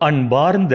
அன்பார்ந்த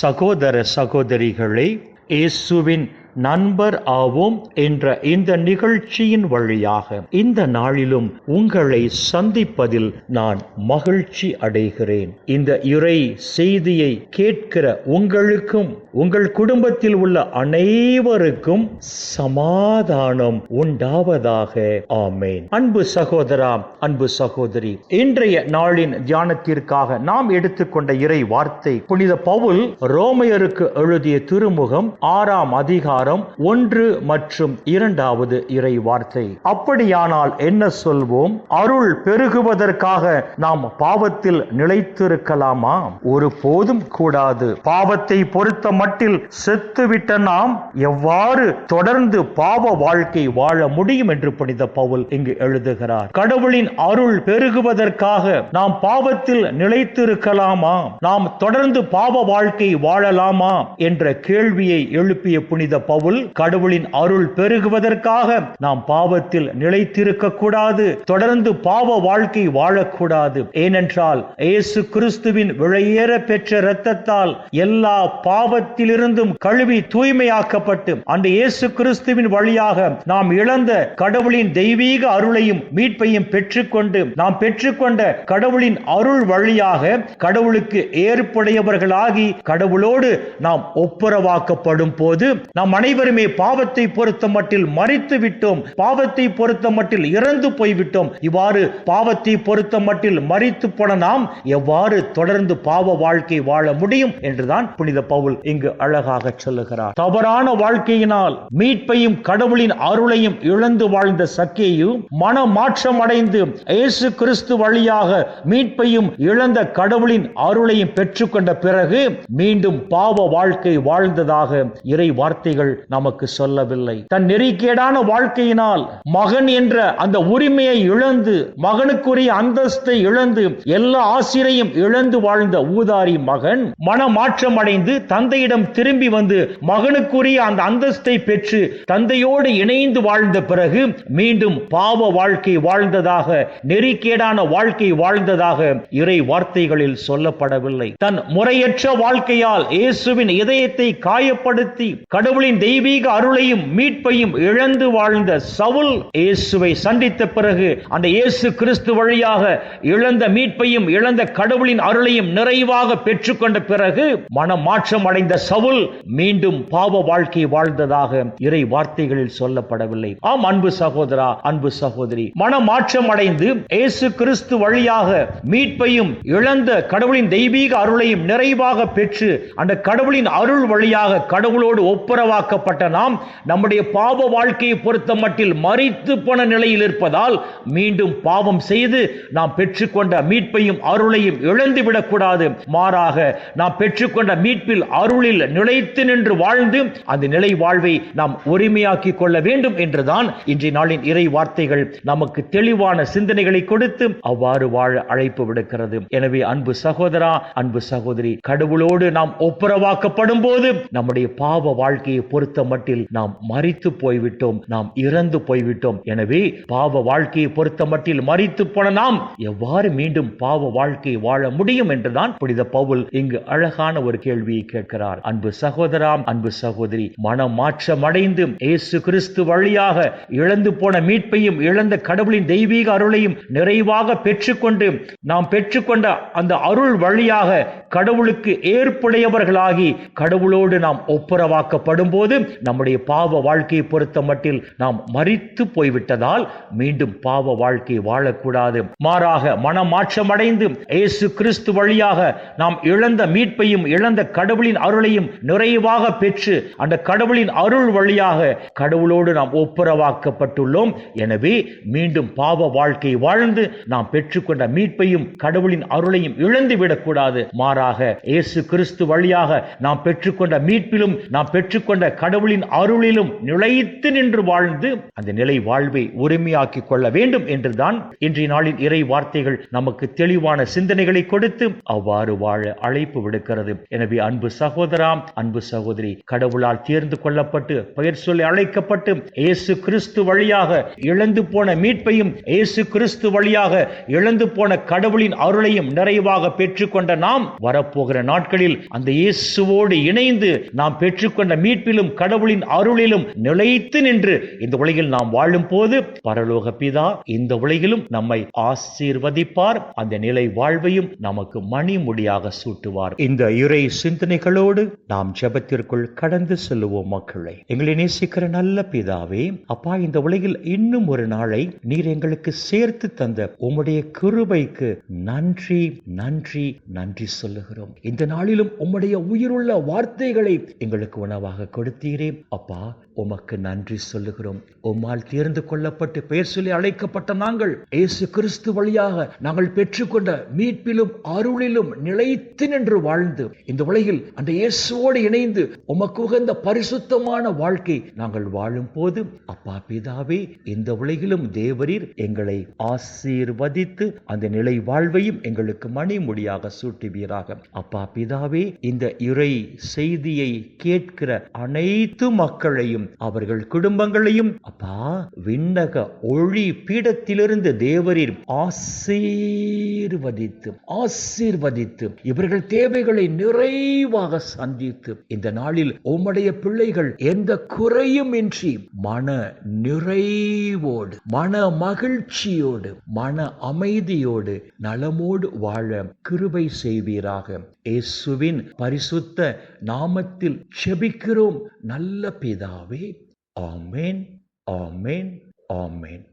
சகோதர சகோதரிகளை இயேசுவின் நண்பர் ஆவோம் என்ற இந்த நிகழ்ச்சியின் வழியாக இந்த நாளிலும் உங்களை சந்திப்பதில் நான் மகிழ்ச்சி அடைகிறேன். இந்த இறை செய்தியை கேட்கிற உங்களுக்கும் உங்கள் குடும்பத்தில் உள்ள அனைவருக்கும் சமாதானம் உண்டாவதாக. ஆமேன். அன்பு சகோதரா அன்பு சகோதரி இன்றைய நாளின் தியானத்திற்காக நாம் எடுத்துக்கொண்ட இறை வார்த்தை புனித பவுல் ரோமையருக்கு எழுதிய திருமுகம் ஆறாம் அதிகாரம் ஒன்று மற்றும் இரண்டாவது இறை வார்த்தை. அப்படியானால் என்ன சொல்வோம்? அருள் பெருகுவதற்காக நாம் பாவத்தில் நிலைத்திருக்கலாமா? ஒரு போதும் கூடாது. பாவத்தை பொறுத்த மட்டில் செத்துவிட்ட நாம் எவ்வாறு தொடர்ந்து பாவ வாழ்க்கை வாழ முடியும் என்று புனித பவுல் இங்கு எழுதுகிறார். கடவுளின் அருள் பெருகுவதற்காக நாம் பாவத்தில் நிலைத்திருக்கலாமா? நாம் தொடர்ந்து பாவ வாழ்க்கை வாழலாமா? என்ற கேள்வியை எழுப்பிய புனித பவுல் கடவுளின் அருள் பெருகுவதற்காக நாம் பாவத்தில் நிலைத்திருக்க கூடாது தொடர்ந்து பாவ வாழ்க்கை வாழக்கூடாது. ஏனென்றால் இயேசு கிறிஸ்துவின் விழையேற பெற்ற இரத்தத்தால் எல்லா பாவத்திலிருந்தும் கழுவி தூய்மையாக்கப்பட்டு அந்த இயேசு கிறிஸ்துவின் வழியாக நாம் இழந்த கடவுளின் தெய்வீக அருளையும் மீட்பையும் பெற்றுக்கொண்டு நாம் பெற்றுக்கொண்ட கடவுளின் அருள் வழியாக கடவுளுக்கு ஏற்புடையவர்களாகி கடவுளோடு நாம் ஒப்புரவாக்கப்படும் போது நாம் அனைவருமே பாவத்தை பொறுத்த மட்டில் மறித்து விட்டோம். பாவத்தை பொறுத்த மட்டில் இறந்து போய்விட்டோம். இவ்வாறு பாவத்தை பொறுத்த மட்டில் மறித்து போன நாம் எவ்வாறு தொடர்ந்து பாவ வாழ்க்கை வாழ முடியும் என்றுதான் புனித பவுல் இங்கு அழகாக சொல்லுகிறார். தவறான வாழ்க்கையினால் மீட்பையும் கடவுளின் அருளையும் இழந்து வாழ்ந்த சக்கேயு மன மாற்றம் அடைந்து இயேசு கிறிஸ்து வழியாக மீட்பையும் இழந்த கடவுளின் அருளையும் பெற்றுக்கொண்ட பிறகு மீண்டும் பாவ வாழ்க்கை வாழ்ந்ததாக இறை வார்த்தைகள் அவர்கள் நமக்கு சொல்லவில்லை. தன் நெறிக்கேடான வாழ்க்கையினால் மகன் என்ற அந்த உரிமையை இழந்து மகனுக்குரிய அந்தஸ்தை இழந்து எல்லா ஆசிரியையும் இழந்து வாழ்ந்த ஊதாரி மகன் மனமாற்றம் அடைந்து தந்தையிடம் திரும்பி வந்து மகனுக்குரிய அந்த அந்தஸ்தை பெற்று தந்தையோடு இணைந்து வாழ்ந்த பிறகு மீண்டும் பாவ வாழ்க்கை வாழ்ந்ததாக நெறிக்கேடான வாழ்க்கை வாழ்ந்ததாக இறை வார்த்தைகளில் சொல்லப்படவில்லை. தன் முறையற்ற வாழ்க்கையால் இயேசுவின் இதயத்தை காயப்படுத்தி கடவுளின் தேவனின் தெய்வீக அருளையும் மீட்பையும் இழந்து வாழ்ந்த சவுல் இயேசுவை சந்தித்த பிறகு அந்த இயேசு கிறிஸ்து வழியாக இழந்த மீட்பையும் இழந்த கடவுளின் அருளையும் நிறைவாக பெற்றுக்கொண்ட பிறகு மனமாற்றம் அடைந்த சவுல் மீண்டும் பாவ வாழ்க்கை வாழ்ந்ததாக இறை வார்த்தைகளில் சொல்லப்படவில்லை. ஆம் அன்பு சகோதரா அன்பு சகோதரி மனமாற்றம் அடைந்து இயேசு கிறிஸ்து வழியாக மீட்பையும் இழந்த கடவுளின் தெய்வீக அருளையும் நிறைவாக பெற்று அந்த கடவுளின் அருள் வழியாக கடவுளோடு ஒப்புரவாக ஒப்புரவாக்கப்பட்ட நாம் நம்முடைய பாவ வாழ்க்கையை பொறுத்த மட்டில் மறித்து போன நிலையில் இருப்பதால் மீண்டும் பாவம் செய்து நாம் பெற்றுக்கொண்ட மீட்பையும் அருளையும் இழந்து விடக்கூடாது. மாறாக நாம் பெற்றுக்கொண்ட மீட்பில் அருளில் நிலைத்து நின்று வாழ்ந்து அந்த நிலை வாழ்வை நாம் உரிமையாக்கி கொள்ள வேண்டும் என்றுதான் இன்றைய நாளின் இறை வார்த்தைகள் நமக்கு தெளிவான சிந்தனைகளை கொடுத்து அவ்வாறு வாழ அழைப்பு விடுக்கிறது. எனவே அன்பு சகோதரா அன்பு சகோதரி கடவுளோடு நாம் ஒப்புரவாக்கப்படும் போது நம்முடைய பாவ வாழ்க்கையை பொறுத்த மட்டில் நாம் மறித்து போய்விட்டோம் நாம் இறந்து போய்விட்டோம். எனவே பாவ வாழ்க்கையை பொறுத்த மட்டில் மறித்து போன நாம் எவ்வாறு மீண்டும் பாவ வாழ்க்கையை வாழ முடியும் என்றுதான் புனித பவுல் இங்கு அழகான ஒரு கேள்வியை கேட்கிறார். அன்பு சகோதராம் அன்பு சகோதரி மனமாற்றம் அடைந்து இயேசு கிறிஸ்து வழியாக இழந்து போன மீட்பையும் இழந்த கடவுளின் தெய்வீக அருளையும் நிறைவாக பெற்றுக்கொண்டு நாம் பெற்றுக்கொண்ட அந்த அருள் வழியாக கடவுளுக்கு ஏற்புடையவர்களாகி கடவுளோடு நாம் ஒப்புரவாக்கப்படும் போது போது நம்முடைய பாவ வாழ்க்கையை பொறுத்த மட்டில் நாம் மறித்து போய்விட்டதால் மீண்டும் பாவ வாழ்க்கை வாழக்கூடாது. மாறாக மனமாற்றம் அடைந்து இயேசு கிறிஸ்து வழியாக நாம் இழந்த மீட்பையும் இழந்த கடவுளின் அருளையும் நிறைவாக பெற்று அந்த கடவுளின் அருள் வழியாக கடவுளோடு நாம் ஒப்புரவாக்கப்பட்டுள்ளோம். எனவே மீண்டும் பாவ வாழ்க்கை வாழ்ந்து நாம் பெற்றுக்கொண்ட மீட்பையும் கடவுளின் அருளையும் இழந்து விடக்கூடாது. மாறாக இயேசு கிறிஸ்து வழியாக நாம் பெற்றுக்கொண்ட மீட்பிலும் நாம் பெற்றுக்கொண்ட கடவுளின் அருளிலும் நிலைத்து நின்று வாழ்ந்து அந்த நிலை வாழ்வை உரிமையாக்கிக் கொள்ள வேண்டும் என்றுதான் இன்றைய நாளின் இறை வார்த்தைகள் நமக்கு தெளிவான சிந்தனைகளை கொடுத்து அவ்வாறு வாழ அழைப்பு விடுக்கிறது. எனவே அன்பு சகோதராம் அன்பு சகோதரி கடவுளால் தேர்ந்து கொள்ளப்பட்டு பெயர் சொல்லி அழைக்கப்பட்டு இயேசு கிறிஸ்து வழியாக இழந்து போன மீட்பையும் இயேசு கிறிஸ்து வழியாக இழந்து போன கடவுளின் அருளையும் நிறைவாக பெற்றுக்கொண்ட நாம் வரப்போகிற நாட்களில் அந்த இயேசுவோடு இணைந்து நாம் பெற்றுக்கொண்ட மீட்பிலும் கடவுளின் அருளிலும் நிலைத்து நின்று இந்த உலகில் நாம் வாழும் போது பரலோக பிதா இந்த உலகிலும் நம்மை ஆசீர்வதிப்பார். அந்த நிலை வாழ்வையும் நமக்கு மணிமுடியாக சூட்டுவார். இந்த இறை சிந்தனைகளோடு நாம் ஜபத்திற்குள் கடந்து செல்லுவோம் மக்களை. எங்களை நேசிக்கிற நல்ல பிதாவே அப்பா இந்த உலகில் இன்னும் ஒரு நாளை நீர் எங்களுக்கு சேர்த்து தந்த உம்முடைய கிருபைக்கு நன்றி நன்றி நன்றி சொல்லுகிறோம். இந்த நாளிலும் உம்முடைய உயிருள்ள வார்த்தைகளை எங்களுக்கு உணவாக கொடுத்தீரே அப்பா உமக்கு நன்றி சொல்லுகிறோம். உம்மால் தேர்ந்து கொள்ளப்பட்டு பெயர் சொல்லி அழைக்கப்பட்ட நாங்கள் இயேசு கிறிஸ்து வழியாக நாங்கள் பெற்றுக்கொண்ட மீட்பிலும் அருளிலும் நிலைத்து நின்று வாழ்ந்து இந்த உலகில் அந்த இயேசுவோடு இணைந்து உமக்கு உகந்த பரிசுத்தமான வாழ்க்கை நாங்கள் வாழும் போது அப்பா பிதாவே இந்த உலகிலும் தேவரீர் எங்களை ஆசீர்வதித்து அந்த நிலை வாழ்வையும் எங்களுக்கு மணிமுடியாக சூட்டுவீராக. அப்பா பிதாவே இந்த இறை செய்தியை கேட்கிற அனைத்து மக்களையும் அவர்கள் குடும்பங்களையும் அப்பா விண்ணக ஒளி பீடத்திலிருந்து தேவரீர் ஆசீர்வதித்து ஆசீர்வதித்து இவர்கள் தேவைகளை நிறைவாக சந்தித்து இந்த நாளில் உம்முடைய பிள்ளைகள் எந்த குறையும் இன்றி மன நிறைவோடு மன மகிழ்ச்சியோடு மன அமைதியோடு நலமோடு வாழ கிருபை செய்வீராக. இயேசுவின் பரிசுத்த நாமத்தில் செபிக்கிறோம் நல்ல பிதாவே ஆமேன் ஆமேன் ஆமேன்